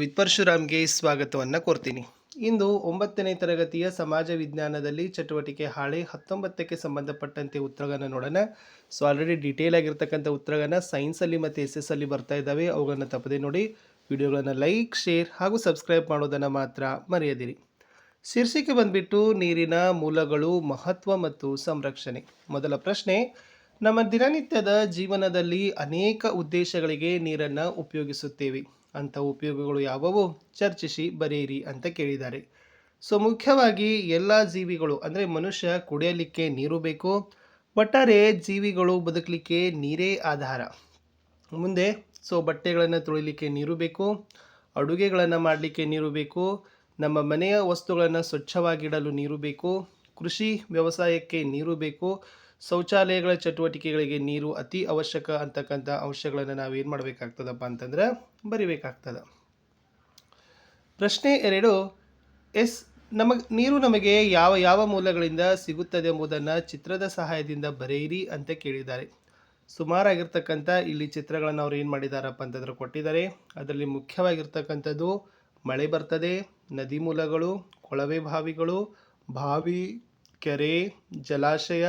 With ಪರಶುರಾಮ್ಗೆ ಸ್ವಾಗತವನ್ನು ಕೋರ್ತೀನಿ. ಇಂದು ಒಂಬತ್ತನೇ ತರಗತಿಯ ಸಮಾಜ ವಿಜ್ಞಾನದಲ್ಲಿ ಚಟುವಟಿಕೆ ಹಾಳೆ ಹತ್ತೊಂಬತ್ತಕ್ಕೆ ಸಂಬಂಧಪಟ್ಟಂತೆ ಉತ್ತರಗಳನ್ನು ನೋಡೋಣ. ಸೊ ಆಲ್ರೆಡಿ ಡೀಟೇಲ್ ಆಗಿರ್ತಕ್ಕಂಥ ಉತ್ತರಗಳನ್ನು ಸೈನ್ಸಲ್ಲಿ ಮತ್ತು ಎಸ್ ಎಸ್ ಅಲ್ಲಿ ಬರ್ತಾ ಇದ್ದಾವೆ. ಅವುಗಳನ್ನು ತಪ್ಪದೆ ನೋಡಿ ವಿಡಿಯೋಗಳನ್ನು ಲೈಕ್ ಶೇರ್ ಹಾಗೂ ಸಬ್ಸ್ಕ್ರೈಬ್ ಮಾಡೋದನ್ನು ಮಾತ್ರ ಮರೆಯದಿರಿ. ಶೀರ್ಷಿಕೆ ಬಂದ್ಬಿಟ್ಟು ನೀರಿನ ಮೂಲಗಳು ಮಹತ್ವ ಮತ್ತು ಸಂರಕ್ಷಣೆ. ಮೊದಲ ಪ್ರಶ್ನೆ, ನಮ್ಮ ದಿನನಿತ್ಯದ ಜೀವನದಲ್ಲಿ ಅನೇಕ ಉದ್ದೇಶಗಳಿಗೆ ನೀರನ್ನು ಉಪಯೋಗಿಸುತ್ತೇವೆ. ಅಂಥ ಉಪಯೋಗಗಳು ಯಾವುವು ಚರ್ಚಿಸಿ ಬರೆಯಿರಿ ಅಂತ ಕೇಳಿದ್ದಾರೆ. ಸೊ ಮುಖ್ಯವಾಗಿ ಎಲ್ಲ ಜೀವಿಗಳು, ಅಂದರೆ ಮನುಷ್ಯ ಕುಡಿಯಲಿಕ್ಕೆ ನೀರು ಬೇಕು, ಒಟ್ಟಾರೆ ಜೀವಿಗಳು ಬದುಕಲಿಕ್ಕೆ ನೀರೇ ಆಧಾರ. ಮುಂದೆ, ಸೊ ಬಟ್ಟೆಗಳನ್ನು ತೊಳಿಲಿಕ್ಕೆ ನೀರು ಬೇಕು, ಅಡುಗೆಗಳನ್ನು ಮಾಡಲಿಕ್ಕೆ ನೀರು ಬೇಕು, ನಮ್ಮ ಮನೆಯ ವಸ್ತುಗಳನ್ನು ಸ್ವಚ್ಛವಾಗಿಡಲು ನೀರು ಬೇಕು, ಕೃಷಿ ವ್ಯವಸಾಯಕ್ಕೆ ನೀರು ಬೇಕು ಶೌಚಾಲಯಗಳ ಚಟುವಟಿಕೆಗಳಿಗೆ ನೀರು ಅತಿ ಅವಶ್ಯಕ ಅಂತಕ್ಕಂಥ ಅಂಶಗಳನ್ನು ನಾವು ಏನು ಮಾಡಬೇಕಾಗ್ತದಪ್ಪ ಅಂತಂದ್ರೆ ಬರಿಬೇಕಾಗ್ತದೆ. ಪ್ರಶ್ನೆ ಎರಡು, ಎಸ್, ನಮಗೆ, ನೀರು ನಮಗೆ ಯಾವ ಯಾವ ಮೂಲಗಳಿಂದ ಸಿಗುತ್ತದೆ ಎಂಬುದನ್ನು ಚಿತ್ರದ ಸಹಾಯದಿಂದ ಬರೆಯಿರಿ ಅಂತ ಕೇಳಿದ್ದಾರೆ. ಸುಮಾರಾಗಿರ್ತಕ್ಕಂಥ ಇಲ್ಲಿ ಚಿತ್ರಗಳನ್ನು ಅವ್ರು ಏನು ಮಾಡಿದಾರಪ್ಪ ಅಂತಂದ್ರೆ ಕೊಟ್ಟಿದ್ದಾರೆ. ಅದರಲ್ಲಿ ಮುಖ್ಯವಾಗಿರ್ತಕ್ಕಂಥದ್ದು ಮಳೆ ಬರ್ತದೆ, ನದಿ ಮೂಲಗಳು, ಕೊಳವೆ ಬಾವಿಗಳು, ಬಾವಿ, ಕೆರೆ, ಜಲಾಶಯ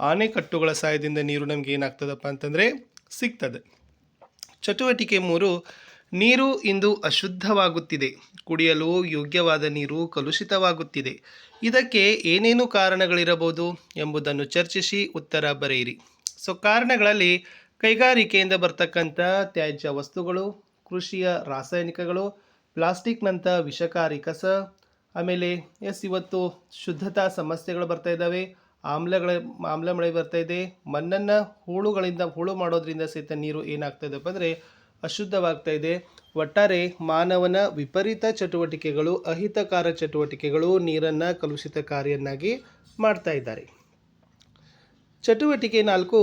ಆಣೆಕಟ್ಟುಗಳ ಸಹಾಯದಿಂದ ನೀರು ನಮಗೆ ಏನಾಗ್ತದಪ್ಪ ಅಂತಂದರೆ ಸಿಗ್ತದೆ. ಚಟುವಟಿಕೆ ಮೂರು, ನೀರು ಇಂದು ಅಶುದ್ಧವಾಗುತ್ತಿದೆ. ಕುಡಿಯಲು ಯೋಗ್ಯವಾದ ನೀರು ಕಲುಷಿತವಾಗುತ್ತಿದೆ. ಇದಕ್ಕೆ ಏನೇನು ಕಾರಣಗಳಿರಬಹುದು ಎಂಬುದನ್ನು ಚರ್ಚಿಸಿ ಉತ್ತರ ಬರೆಯಿರಿ. ಸೊ, ಕಾರಣಗಳಲ್ಲಿ ಕೈಗಾರಿಕೆಯಿಂದ ಬರ್ತಕ್ಕಂಥ ತ್ಯಾಜ್ಯ ವಸ್ತುಗಳು, ಕೃಷಿಯ ರಾಸಾಯನಿಕಗಳು, ಪ್ಲಾಸ್ಟಿಕ್ನಂಥ ವಿಷಕಾರಿ ಕಸ, ಆಮೇಲೆ ಎಸ್, ಇವತ್ತು ಶುದ್ಧತಾ ಸಮಸ್ಯೆಗಳು ಬರ್ತಾ ಇದ್ದಾವೆ. ಆಮ್ಲಗಳ, ಆಮ್ಲ ಮಳೆ ಬರ್ತಾ ಇದೆ. ಮಣ್ಣನ್ನು ಹೂಳುಗಳಿಂದ, ಹೂಳು ಮಾಡೋದ್ರಿಂದ ಸಹಿತ ನೀರು ಏನಾಗ್ತಾಯಿದೆಪ್ಪ ಅಂದರೆ ಅಶುದ್ಧವಾಗ್ತಾ ಇದೆ. ಒಟ್ಟಾರೆ ಮಾನವನ ವಿಪರೀತ ಚಟುವಟಿಕೆಗಳು, ಅಹಿತಕಾರ ಚಟುವಟಿಕೆಗಳು ನೀರನ್ನು ಕಲುಷಿತಕಾರಿಯನ್ನಾಗಿ ಮಾಡ್ತಾ ಇದ್ದಾರೆ. ಚಟುವಟಿಕೆ ನಾಲ್ಕು,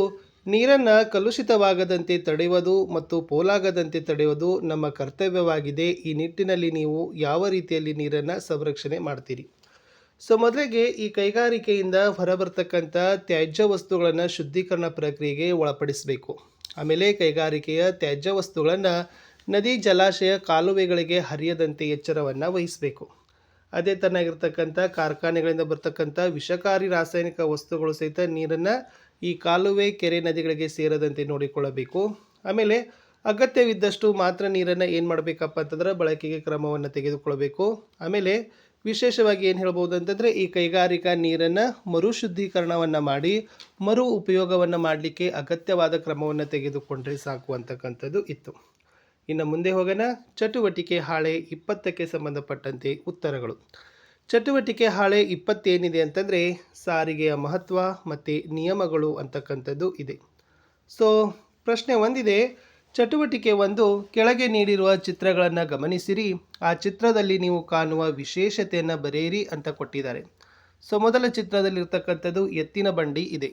ನೀರನ್ನು ಕಲುಷಿತವಾಗದಂತೆ ತಡೆಯುವುದು ಮತ್ತು ಪೋಲಾಗದಂತೆ ತಡೆಯುವುದು ನಮ್ಮ ಕರ್ತವ್ಯವಾಗಿದೆ. ಈ ನಿಟ್ಟಿನಲ್ಲಿ ನೀವು ಯಾವ ರೀತಿಯಲ್ಲಿ ನೀರನ್ನು ಸಂರಕ್ಷಣೆ ಮಾಡ್ತೀರಿ? ಸೊ ಮೊದಲಿಗೆ ಈ ಕೈಗಾರಿಕೆಯಿಂದ ಹೊರಬರ್ತಕ್ಕಂಥ ತ್ಯಾಜ್ಯ ವಸ್ತುಗಳನ್ನು ಶುದ್ಧೀಕರಣ ಪ್ರಕ್ರಿಯೆಗೆ ಒಳಪಡಿಸಬೇಕು. ಆಮೇಲೆ ಕೈಗಾರಿಕೆಯ ತ್ಯಾಜ್ಯ ವಸ್ತುಗಳನ್ನು ನದಿ ಜಲಾಶಯ ಕಾಲುವೆಗಳಿಗೆ ಹರಿಯದಂತೆ ಎಚ್ಚರವನ್ನು ವಹಿಸಬೇಕು. ಅದೇ ತನ್ನಾಗಿರ್ತಕ್ಕಂಥ ಕಾರ್ಖಾನೆಗಳಿಂದ ಬರ್ತಕ್ಕಂಥ ವಿಷಕಾರಿ ರಾಸಾಯನಿಕ ವಸ್ತುಗಳು ಸಹಿತ ನೀರನ್ನು ಈ ಕಾಲುವೆ, ಕೆರೆ ನದಿಗಳಿಗೆ ಸೇರದಂತೆ ನೋಡಿಕೊಳ್ಳಬೇಕು. ಆಮೇಲೆ ಅಗತ್ಯವಿದ್ದಷ್ಟು ಮಾತ್ರ ನೀರನ್ನು ಏನು ಮಾಡಬೇಕಪ್ಪ ಅಂತಂದ್ರೆ ಬಳಕೆಗೆ ಕ್ರಮವನ್ನು ತೆಗೆದುಕೊಳ್ಬೇಕು. ಆಮೇಲೆ ವಿಶೇಷವಾಗಿ ಏನು ಹೇಳ್ಬೋದು ಅಂತಂದರೆ ಈ ಕೈಗಾರಿಕಾ ನೀರನ್ನು ಮರುಶುದ್ಧೀಕರಣವನ್ನು ಮಾಡಿ, ಮರು ಉಪಯೋಗವನ್ನು ಮಾಡಲಿಕ್ಕೆ ಅಗತ್ಯವಾದ ಕ್ರಮವನ್ನು ತೆಗೆದುಕೊಂಡ್ರೆ ಸಾಕು ಅಂತಕ್ಕಂಥದ್ದು ಇತ್ತು. ಇನ್ನು ಮುಂದೆ ಹೋಗೋಣ, ಚಟುವಟಿಕೆ ಹಾಳೆ ಇಪ್ಪತ್ತಕ್ಕೆ ಸಂಬಂಧಪಟ್ಟಂತೆ ಉತ್ತರಗಳು. ಚಟುವಟಿಕೆ ಹಾಳೆ ಇಪ್ಪತ್ತೇನಿದೆ ಅಂತಂದರೆ ಸಾರಿಗೆಯ ಮಹತ್ವ ಮತ್ತು ನಿಯಮಗಳು ಅಂತಕ್ಕಂಥದ್ದು ಇದೆ. ಸೊ ಪ್ರಶ್ನೆ ಒಂದಿದೆ ಚಟುವಟಿಕೆ ಒಂದು ಕೆಳಗೆ ನೀಡಿರುವ ಚಿತ್ರಗಳನ್ನು ಗಮನಿಸಿರಿ. ಆ ಚಿತ್ರದಲ್ಲಿ ನೀವು ಕಾಣುವ ವಿಶೇಷತೆಯನ್ನು ಬರೆಯಿರಿ ಅಂತ ಕೊಟ್ಟಿದ್ದಾರೆ. ಸೊ, ಮೊದಲ ಚಿತ್ರದಲ್ಲಿರ್ತಕ್ಕಂಥದ್ದು ಎತ್ತಿನ ಬಂಡಿ ಇದೆ.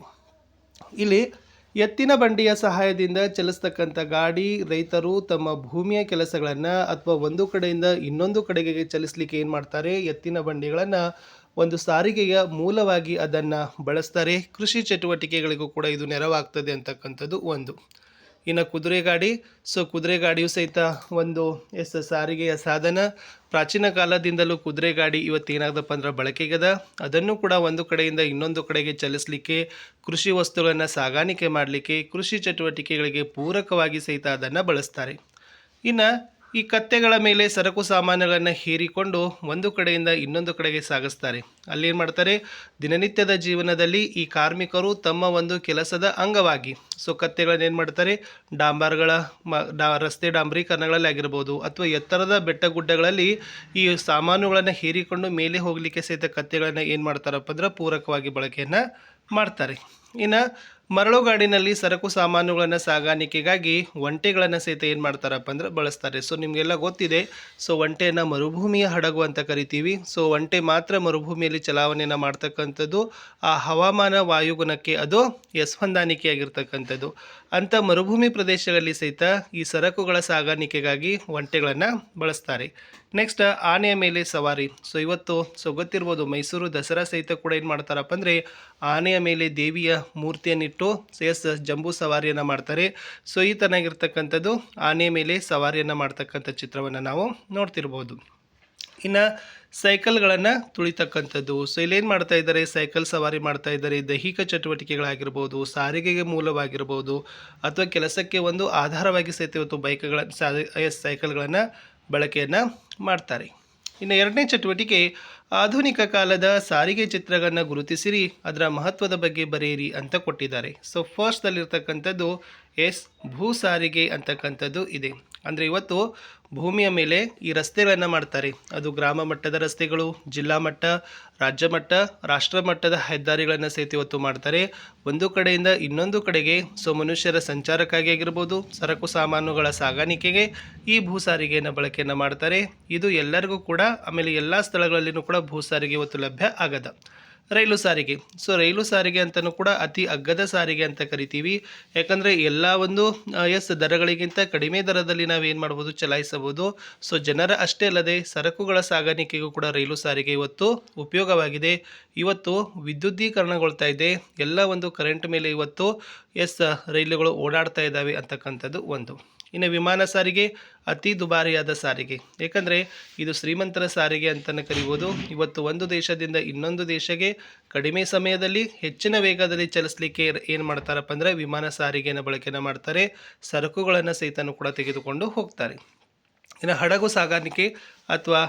ಇಲ್ಲಿ ಎತ್ತಿನ ಬಂಡಿಯ ಸಹಾಯದಿಂದ ಚಲಿಸ್ತಕ್ಕಂಥ ಗಾಡಿ, ರೈತರು ತಮ್ಮ ಭೂಮಿಯ ಕೆಲಸಗಳನ್ನು ಅಥವಾ ಒಂದು ಕಡೆಯಿಂದ ಇನ್ನೊಂದು ಕಡೆಗೆ ಚಲಿಸಲಿಕ್ಕೆ ಏನು ಮಾಡ್ತಾರೆ? ಎತ್ತಿನ ಬಂಡಿಗಳನ್ನು ಒಂದು ಸಾರಿಗೆಯ ಮೂಲವಾಗಿ ಅದನ್ನು ಬಳಸ್ತಾರೆ. ಕೃಷಿ ಚಟುವಟಿಕೆಗಳಿಗೂ ಕೂಡ ಇದು ನೆರವಾಗ್ತದೆ ಅಂತಕ್ಕಂಥದ್ದು ಒಂದು. ಇನ್ನು ಕುದುರೆ ಗಾಡಿ. ಸೊ ಕುದುರೆ ಗಾಡಿಯು ಸಹಿತ ಒಂದು ಎಸ್ ಸಾರಿಗೆಯ ಸಾಧನ. ಪ್ರಾಚೀನ ಕಾಲದಿಂದಲೂ ಕುದುರೆ ಗಾಡಿ ಏನಾಗದಪ್ಪ ಅಂದ್ರೆ ಬಳಕೆಗದ. ಅದನ್ನು ಕೂಡ ಒಂದು ಕಡೆಯಿಂದ ಇನ್ನೊಂದು ಕಡೆಗೆ ಚಲಿಸಲಿಕ್ಕೆ, ಕೃಷಿ ವಸ್ತುಗಳನ್ನು ಸಾಗಾಣಿಕೆ ಮಾಡಲಿಕ್ಕೆ, ಕೃಷಿ ಚಟುವಟಿಕೆಗಳಿಗೆ ಪೂರಕವಾಗಿ ಸಹಿತ ಅದನ್ನು ಬಳಸ್ತಾರೆ. ಇನ್ನು ಈ ಕತ್ತೆಗಳ ಮೇಲೆ ಸರಕು ಸಾಮಾನುಗಳನ್ನು ಹೇರಿಕೊಂಡು ಒಂದು ಕಡೆಯಿಂದ ಇನ್ನೊಂದು ಕಡೆಗೆ ಸಾಗಿಸ್ತಾರೆ. ಅಲ್ಲೇನು ಮಾಡ್ತಾರೆ? ದಿನನಿತ್ಯದ ಜೀವನದಲ್ಲಿ ಈ ಕಾರ್ಮಿಕರು ತಮ್ಮ ಒಂದು ಕೆಲಸದ ಅಂಗವಾಗಿ. ಸೊ, ಕತ್ತೆಗಳನ್ನು ಏನು ಮಾಡ್ತಾರೆ? ಡಾಂಬರ್ಗಳ ಮ, ಡಾ, ರಸ್ತೆ ಡಾಂಬರೀಕರಣಗಳಲ್ಲಿ ಆಗಿರ್ಬೋದು ಅಥವಾ ಎತ್ತರದ ಬೆಟ್ಟ ಗುಡ್ಡಗಳಲ್ಲಿ ಈ ಸಾಮಾನುಗಳನ್ನು ಹೇರಿಕೊಂಡು ಮೇಲೆ ಹೋಗಲಿಕ್ಕೆ ಸಹಿತ ಕತ್ತೆಗಳನ್ನು ಏನು ಮಾಡ್ತಾರಪ್ಪ ಅಂದ್ರೆ ಪೂರಕವಾಗಿ ಬಳಕೆಯನ್ನು ಮಾಡ್ತಾರೆ. ಇನ್ನು ಮರಳುಗಾಡಿನಲ್ಲಿ ಸರಕು ಸಾಮಾನುಗಳನ್ನು ಸಾಗಾಣಿಕೆಗಾಗಿ ಒಂಟೆಗಳನ್ನು ಸಹಿತ ಏನು ಮಾಡ್ತಾರಪ್ಪ ಅಂದ್ರೆ ಬಳಸ್ತಾರೆ. ಸೊ ನಿಮಗೆಲ್ಲ ಗೊತ್ತಿದೆ. ಸೊ ಒಂಟೆಯನ್ನು ಮರುಭೂಮಿಯ ಹಡಗು ಅಂತ ಕರಿತೀವಿ. ಸೊ ಒಂಟೆ ಮಾತ್ರ ಮರುಭೂಮಿಯಲ್ಲಿ ಚಲಾವಣೆಯನ್ನು ಮಾಡ್ತಕ್ಕಂಥದ್ದು, ಆ ಹವಾಮಾನ ವಾಯುಗುಣಕ್ಕೆ ಅದು ಎಸ್ ಹೊಂದಾಣಿಕೆಯಾಗಿರ್ತಕ್ಕಂಥದ್ದು ಅಂಥ ಮರುಭೂಮಿ ಪ್ರದೇಶಗಳಲ್ಲಿ ಸಹಿತ ಈ ಸರಕುಗಳ ಸಾಗಾಣಿಕೆಗಾಗಿ ಒಂಟೆಗಳನ್ನು ಬಳಸ್ತಾರೆ. ನೆಕ್ಸ್ಟ್ ಆನೆಯ ಮೇಲೆ ಸವಾರಿ. ಸೊ ಇವತ್ತು ಸೊ ಗೊತ್ತಿರ್ಬೋದು, ಮೈಸೂರು ದಸರಾ ಸಹಿತ ಕೂಡ ಏನು ಮಾಡ್ತಾರಪ್ಪ ಅಂದರೆ, ಆನೆಯ ಮೇಲೆ ದೇವಿಯ ಮೂರ್ತಿಯನ್ನಿಟ್ಟು ಎಸ್ ಜಂಬೂ ಸವಾರಿಯನ್ನು ಮಾಡ್ತಾರೆ. ಸೊ ಈ ತನಾಗಿರ್ತಕ್ಕಂಥದ್ದು ಆನೆಯ ಮೇಲೆ ಸವಾರಿಯನ್ನು ಮಾಡ್ತಕ್ಕಂಥ ಚಿತ್ರವನ್ನು ನಾವು ನೋಡ್ತಿರ್ಬೋದು. ಇನ್ನು ಸೈಕಲ್ಗಳನ್ನು ತುಳಿತಕ್ಕಂಥದ್ದು. ಸೊ ಇಲ್ಲೇನು ಮಾಡ್ತಾ ಇದ್ದಾರೆ? ಸೈಕಲ್ ಸವಾರಿ ಮಾಡ್ತಾ ಇದ್ದಾರೆ. ದೈಹಿಕ ಚಟುವಟಿಕೆಗಳಾಗಿರ್ಬೋದು ಸಾರಿಗೆಗೆ ಮೂಲವಾಗಿರ್ಬೋದು, ಅಥವಾ ಕೆಲಸಕ್ಕೆ ಒಂದು ಆಧಾರವಾಗಿ ಸಹಿತ ಇವತ್ತು ಬೈಕ್ಗಳ ಸೈಕಲ್ಗಳನ್ನು ಬಳಕೆಯನ್ನು ಮಾಡ್ತಾರೆ. ಇನ್ನು ಎರಡನೇ ಚಟುವಟಿಕೆ, ಆಧುನಿಕ ಕಾಲದ ಸಾರಿಗೆ ಚಿತ್ರಗಳನ್ನು ಗುರುತಿಸಿರಿ, ಅದರ ಮಹತ್ವದ ಬಗ್ಗೆ ಬರೆಯಿರಿ ಅಂತ ಕೊಟ್ಟಿದ್ದಾರೆ. ಸೊ ಫಸ್ಟಲ್ಲಿರ್ತಕ್ಕಂಥದ್ದು ಎಸ್ ಭೂ ಸಾರಿಗೆ ಅಂತಕ್ಕಂಥದ್ದು ಇದೆ. ಅಂದರೆ ಇವತ್ತು ಭೂಮಿಯ ಮೇಲೆ ಈ ರಸ್ತೆಗಳನ್ನು ಮಾಡ್ತಾರೆ. ಅದು ಗ್ರಾಮ ಮಟ್ಟದ ರಸ್ತೆಗಳು, ಜಿಲ್ಲಾ ಮಟ್ಟ, ರಾಜ್ಯ ಮಟ್ಟ, ರಾಷ್ಟ್ರ ಮಟ್ಟದ ಹೆದ್ದಾರಿಗಳನ್ನು ಸಹಿತ ಇವತ್ತು ಮಾಡ್ತಾರೆ. ಒಂದು ಕಡೆಯಿಂದ ಇನ್ನೊಂದು ಕಡೆಗೆ ಸೊ ಮನುಷ್ಯರ ಸಂಚಾರಕ್ಕಾಗಿ ಆಗಿರ್ಬೋದು, ಸರಕು ಸಾಮಾನುಗಳ ಸಾಗಾಣಿಕೆಗೆ ಈ ಭೂ ಸಾರಿಗೆಯನ್ನು ಬಳಕೆಯನ್ನು ಮಾಡ್ತಾರೆ. ಇದು ಎಲ್ಲರಿಗೂ ಕೂಡ ಆಮೇಲೆ ಎಲ್ಲ ಸ್ಥಳಗಳಲ್ಲಿಯೂ ಕೂಡ ಭೂ ಸಾರಿಗೆ ಇವತ್ತು ಲಭ್ಯ ಆಗದ. ರೈಲು ಸಾರಿಗೆ. ಸೊ ರೈಲು ಸಾರಿಗೆ ಅಂತಲೂ ಕೂಡ ಅತಿ ಅಗ್ಗದ ಸಾರಿಗೆ ಅಂತ ಕರಿತೀವಿ. ಯಾಕಂದರೆ ಎಲ್ಲ ಒಂದು ಎಸ್ ದರಗಳಿಗಿಂತ ಕಡಿಮೆ ದರದಲ್ಲಿ ನಾವೇನು ಮಾಡ್ಬೋದು? ಚಲಾಯಿಸಬಹುದು ಸೊ ಜನರ ಅಷ್ಟೇ ಅಲ್ಲದೆ ಸರಕುಗಳ ಸಾಗಾಣಿಕೆಗೂ ಕೂಡ ರೈಲು ಸಾರಿಗೆ ಇವತ್ತು ಉಪಯೋಗವಾಗಿದೆ. ಇವತ್ತು ವಿದ್ಯುದ್ದೀಕರಣಗೊಳ್ತಾ ಇದೆ. ಎಲ್ಲ ಒಂದು ಕರೆಂಟ್ ಮೇಲೆ ಇವತ್ತು, ಎಸ್, ರೈಲುಗಳು ಓಡಾಡ್ತಾ ಇದ್ದಾವೆ ಅಂತಕ್ಕಂಥದ್ದು ಒಂದು. ಇನ್ನು ವಿಮಾನ ಸಾರಿಗೆ ಅತಿ ದುಬಾರಿಯಾದ ಸಾರಿಗೆ. ಏಕೆಂದರೆ ಇದು ಶ್ರೀಮಂತರ ಸಾರಿಗೆ ಅಂತಲೇ ಕರಿಬೋದು. ಇವತ್ತು ಒಂದು ದೇಶದಿಂದ ಇನ್ನೊಂದು ದೇಶಕ್ಕೆ ಕಡಿಮೆ ಸಮಯದಲ್ಲಿ ಹೆಚ್ಚಿನ ವೇಗದಲ್ಲಿ ಚಲಿಸಲಿಕ್ಕೆ ಏನು ಮಾಡ್ತಾರಪ್ಪ ಅಂದರೆ ವಿಮಾನ ಸಾರಿಗೆಯನ್ನು ಬಳಕೆನ ಮಾಡ್ತಾರೆ. ಸರಕುಗಳನ್ನು ಸಹಿತನೂ ಕೂಡ ತೆಗೆದುಕೊಂಡು ಹೋಗ್ತಾರೆ. ಇನ್ನು ಹಡಗು ಸಾಗಾಣಿಕೆ ಅಥವಾ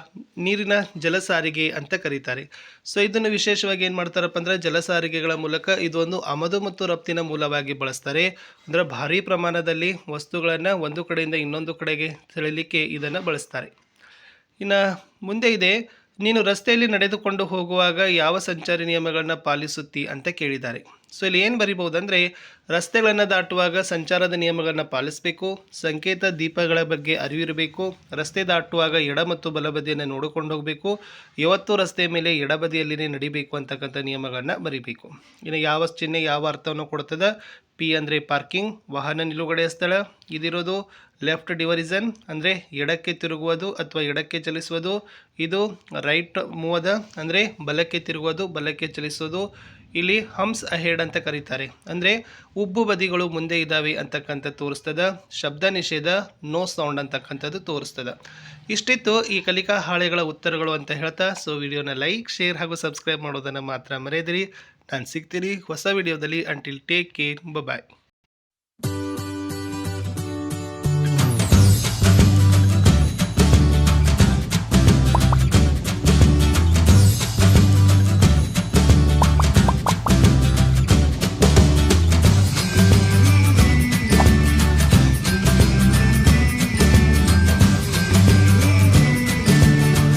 ನೀರಿನ ಜಲ ಸಾರಿಗೆ ಅಂತ ಕರೀತಾರೆ. ಸೊ ಇದನ್ನು ವಿಶೇಷವಾಗಿ ಏನು ಮಾಡ್ತಾರಪ್ಪ ಅಂದರೆ ಜಲ ಸಾರಿಗೆಗಳ ಮೂಲಕ ಇದೊಂದು ಆಮದು ಮತ್ತು ರಫ್ತಿನ ಮೂಲವಾಗಿ ಬಳಸ್ತಾರೆ. ಅಂದರೆ ಭಾರಿ ಪ್ರಮಾಣದಲ್ಲಿ ವಸ್ತುಗಳನ್ನು ಒಂದು ಕಡೆಯಿಂದ ಇನ್ನೊಂದು ಕಡೆಗೆ ಸೆಳೆಯಲಿಕ್ಕೆ ಇದನ್ನು ಬಳಸ್ತಾರೆ. ಇನ್ನು ಮುಂದೆ ಇದೆ, ನೀನು ರಸ್ತೆಯಲ್ಲಿ ನಡೆದುಕೊಂಡು ಹೋಗುವಾಗ ಯಾವ ಸಂಚಾರಿ ನಿಯಮಗಳನ್ನ ಪಾಲಿಸುತ್ತಿ ಅಂತ ಕೇಳಿದ್ದಾರೆ. ಸೊ ಇಲ್ಲಿ ಏನು ಬರಿಬಹುದಂದರೆ, ರಸ್ತೆಗಳನ್ನು ದಾಟುವಾಗ ಸಂಚಾರದ ನಿಯಮಗಳನ್ನು ಪಾಲಿಸಬೇಕು, ಸಂಕೇತ ದೀಪಗಳ ಬಗ್ಗೆ ಅರಿವಿರಬೇಕು, ರಸ್ತೆ ದಾಟುವಾಗ ಎಡ ಮತ್ತು ಬಲಬದಿಯನ್ನು ನೋಡಿಕೊಂಡು ಹೋಗಬೇಕು, ಯಾವತ್ತೂ ರಸ್ತೆ ಮೇಲೆ ಎಡಬದಿಯಲ್ಲಿನೇ ನಡಿಬೇಕು ಅಂತಕ್ಕಂಥ ನಿಯಮಗಳನ್ನು ಬರಿಬೇಕು. ಇನ್ನು ಯಾವ ಚಿಹ್ನೆ ಯಾವ ಅರ್ಥವನ್ನು ಕೊಡ್ತದೆ? ಪಿ ಅಂದರೆ ಪಾರ್ಕಿಂಗ್ ವಾಹನ ನಿಲುಗಡೆಯ ಸ್ಥಳ, ಇದಿರೋದು ಲೆಫ್ಟ್ ಡಿವರಿಸನ್ ಅಂದರೆ ಎಡಕ್ಕೆ ತಿರುಗುವುದು ಅಥವಾ ಎಡಕ್ಕೆ ಚಲಿಸುವುದು, ಇದು ರೈಟ್ ಮೂವದ, ಅಂದರೆ ಬಲಕ್ಕೆ ತಿರುಗುವುದು, ಬಲಕ್ಕೆ ಚಲಿಸೋದು ಇಲ್ಲಿ ಹಮ್ಸ್ ಅಹೆಡ್ ಅಂತ ಕರೀತಾರೆ. ಅಂದರೆ ಉಬ್ಬು ಬದಿಗಳು ಮುಂದೆ ಇದ್ದಾವೆ ಅಂತಕ್ಕಂಥ ತೋರಿಸ್ತದ. ಶಬ್ದ ನಿಷೇಧ, ನೋ ಸೌಂಡ್ ಅಂತಕ್ಕಂಥದ್ದು ತೋರಿಸ್ತದ. ಇಷ್ಟಿತ್ತು ಈ ಕಲಿಕಾ ಹಾಳೆಗಳ ಉತ್ತರಗಳು ಅಂತ ಹೇಳ್ತಾ ಸೊ ವಿಡಿಯೋನ ಲೈಕ್ ಶೇರ್ ಹಾಗೂ ಸಬ್ಸ್ಕ್ರೈಬ್ ಮಾಡೋದನ್ನು ಮಾತ್ರ ಮರೆಯದಿರಿ. ನಾನು ಸಿಗ್ತೀನಿ ಹೊಸ ವಿಡಿಯೋದಲ್ಲಿ. Until take care bye